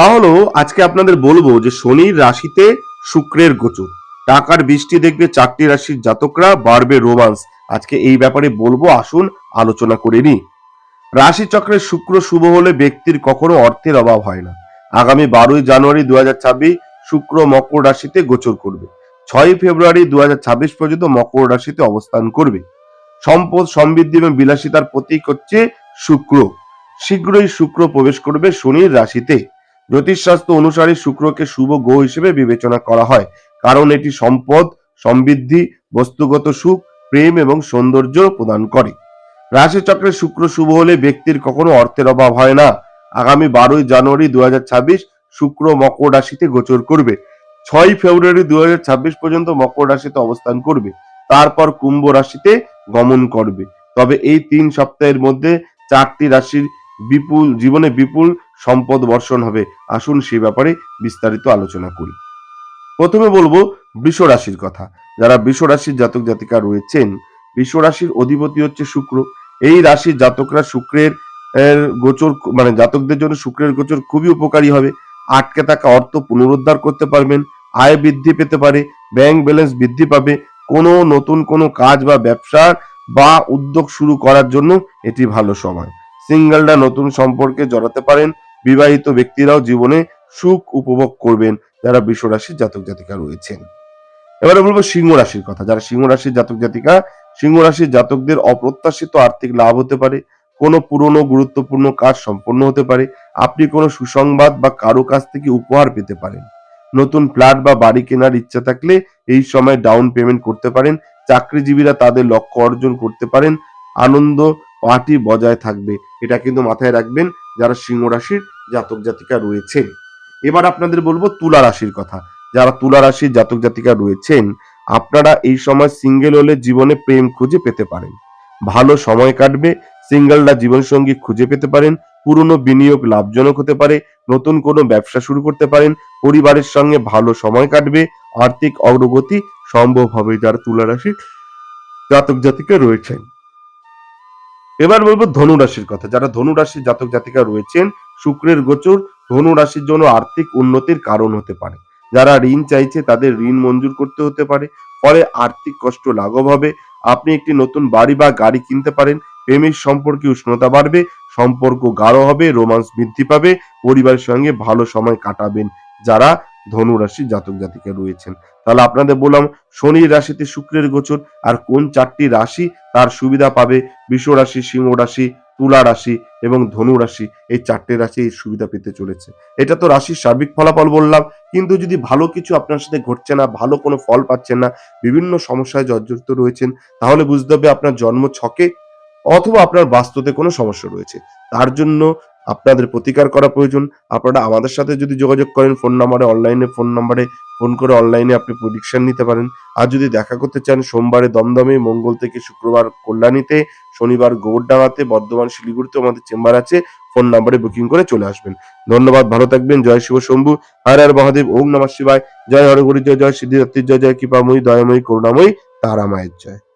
তাহলে আজকে আপনাদের বলব যে শনির রাশিতে শুক্রের গোচর। টাকার বৃষ্টি দেখবে চারটি রাশির জাতকরা, বাড়বে রোমান্স। আজকে এই ব্যাপারে বলব, আসুন আলোচনা করে নি রাশি চক্রের শুক্র শুভ হলে ব্যক্তির কখনো অর্থের অভাব হয় না। আগামী বারোই জানুয়ারি দু হাজার ছাব্বিশ শুক্র মকর রাশিতে গোচর করবে। ছয়ই ফেব্রুয়ারি দু হাজার ছাব্বিশ পর্যন্ত মকর রাশিতে অবস্থান করবে। সম্পদ সমৃদ্ধি এবং বিলাসিতার প্রতীক হচ্ছে শুক্র। শীঘ্রই শুক্র প্রবেশ করবে শনির রাশিতে। জ্যোতিষশাস্ত্র অনুসারে শুক্রকে শুভ গ্রহ হিসেবে বিবেচনা করা হয়, কারণ এটি সম্পদ, সমৃদ্ধি, বস্তুগত সুখ, প্রেম এবং সৌন্দর্য প্রদান করে। রাশিচক্রে শুক্র শুভ হলে ব্যক্তির কখনো অর্থের অভাব হয় না। আগামী বারোই জানুয়ারি দু হাজার ছাব্বিশ শুক্র মকর রাশিতে গোচর করবে। ছয় ফেব্রুয়ারি দুহাজার ছাব্বিশ পর্যন্ত মকর রাশিতে অবস্থান করবে। তারপর কুম্ভ রাশিতে গমন করবে। তবে এই তিন সপ্তাহের মধ্যে চারটি রাশির বিপুল, জীবনে বিপুল সম্পদ বর্ষণ হবে। আসুন সে ব্যাপারে বিস্তারিত আলোচনা করি। প্রথমে বলব বৃষ রাশির কথা। যারা বৃষ রাশির জাতক জাতিকা রয়েছেন, বৃষ রাশির অধিপতি হচ্ছে শুক্র। এই রাশির জাতকরা শুক্রের গোচর মানে জাতকদের জন্য শুক্রের গোচর খুবই উপকারী হবে। আটকে থাকা অর্থ পুনরুদ্ধার করতে পারবেন, আয় বৃদ্ধি পেতে পারে, ব্যাংক ব্যালেন্স বৃদ্ধি পাবে। কোনো নতুন কোনো কাজ বা ব্যবসা বা উদ্যোগ শুরু করার জন্য এটি ভালো সময়। সিঙ্গেলরা নতুন সম্পর্কে জড়াতে পারেন, বিবাহিত ব্যক্তিরাও জীবনে সুখ উপভোগ করবেন যারা বৃষ রাশির জাতক জাতিকা রয়েছেন। এবারে বলব সিংহ রাশির কথা। যারা সিংহ রাশির জাতক জাতিকা, সিংহ রাশির জাতকদের অপ্রত্যাশিত আর্থিক লাভ হতে পারে, কোনো পুরনো গুরুত্বপূর্ণ কাজ সম্পন্ন হতে পারে, আপনি কোনো সুসংবাদ বা কারও কাছ থেকে উপহার পেতে পারেন। নতুন ফ্ল্যাট বা বাড়ি কেনার ইচ্ছা থাকলে এই সময় ডাউন পেমেন্ট করতে পারেন, চাকরিজীবীরা তাদের লক্ষ্য অর্জন করতে পারেন, আনন্দ পার্টি বজায় থাকবে। এটা কিন্তু মাথায় রাখবেন যারা সিংহ রাশির জাতক জাতিকা রয়েছেন। এবার আপনাদের বলব তুলা রাশির কথা। যারা তুলা রাশির জাতক জাতিকা রয়েছেন, আপনারা এই সময় সিঙ্গেল হলে জীবনে প্রেম খুঁজে পেতে পারেন। ভালো সময় কাটবে সিঙ্গেলরা জীবনসঙ্গী খুঁজে পেতে পারেন, পুরনো বিনিয়োগ লাভজনক হতে পারে, নতুন কোনো ব্যবসা শুরু করতে পারেন, পরিবারের সঙ্গে ভালো সময় কাটবে, আর্থিক অগ্রগতি সম্ভব হবে যারা তুলা রাশির জাতক জাতিকা রয়েছেন। এবার বলব ধনু রাশির কথা। যারা ধনু রাশির জাতক জাতিকা রয়েছেন, শুক্রের গোচর ধনু রাশির জন্য আর্থিক উন্নতির কারণ হতে পারে। যারা ঋণ চাইছে, তাদের ঋণ মঞ্জুর করতে হতে পারে। ফলে আর্থিক কষ্ট লাঘব হবে। আপনি একটি নতুন বাড়ি বা গাড়ি কিনতে পারেন। প্রেমের সম্পর্কে উষ্ণতা বাড়বে, সম্পর্ক গাঢ় হবে, রোমান্স বৃদ্ধি পাবে, পরিবারের সঙ্গে ভালো সময় কাটাবেন যারা ধনু রাশি জাতক জাতিকা রয়েছেন। তাহলে আপনাদের বললাম, শনি রাশিতে শুক্রের গোচর, আর কোন চারটি রাশি তার সুবিধা পাবে? বৃষ রাশি, সিংহ রাশি, তুলা রাশি এবং ধনু রাশি, এই চারটে রাশি এই সুবিধা পেতে চলেছে। এটা তো রাশির সার্বিক ফলাফল বললাম, কিন্তু যদি ভালো কিছু আপনার সাথে ঘটছে না, ভালো কোনো ফল পাচ্ছেন না, বিভিন্ন সমস্যায় জর্জরিত রয়েছেন, তাহলে বুঝতে হবে আপনার জন্ম ছকে অথবা আপনার বাস্তুতে কোনো সমস্যা রয়েছে। তার জন্য আপনাদের প্রতিকার করা প্রয়োজন। আপনারা আমাদের সাথে যদি যোগাযোগ করেন, ফোন নাম্বারে, অনলাইনে ফোন নাম্বারে, ফোন করে অনলাইনে আপনি প্রেডিকশন নিতে পারেন। আর যদি দেখা করতে চান, সোমবারে দমদমে, মঙ্গল থেকে শুক্রবার কল্যাণীতে, শনিবার গৌরডাঙ্গাতে বর্ধমান শিলিগুড়িতে আমাদের চেম্বার আছে, ফোন নাম্বারে বুকিং করে চলে আসবেন। ধন্যবাদ, ভালো থাকবেন, জয় শিব শম্ভু, হর হর মহাদেব, ওম নমঃ শিবায়, জয় হরগুরি জয় জয় সিদ্ধিদাত্রী জয় জয় কৃপাময়ী, দয়াময়ী, করুণাময়ী, তারামায়ের জয়।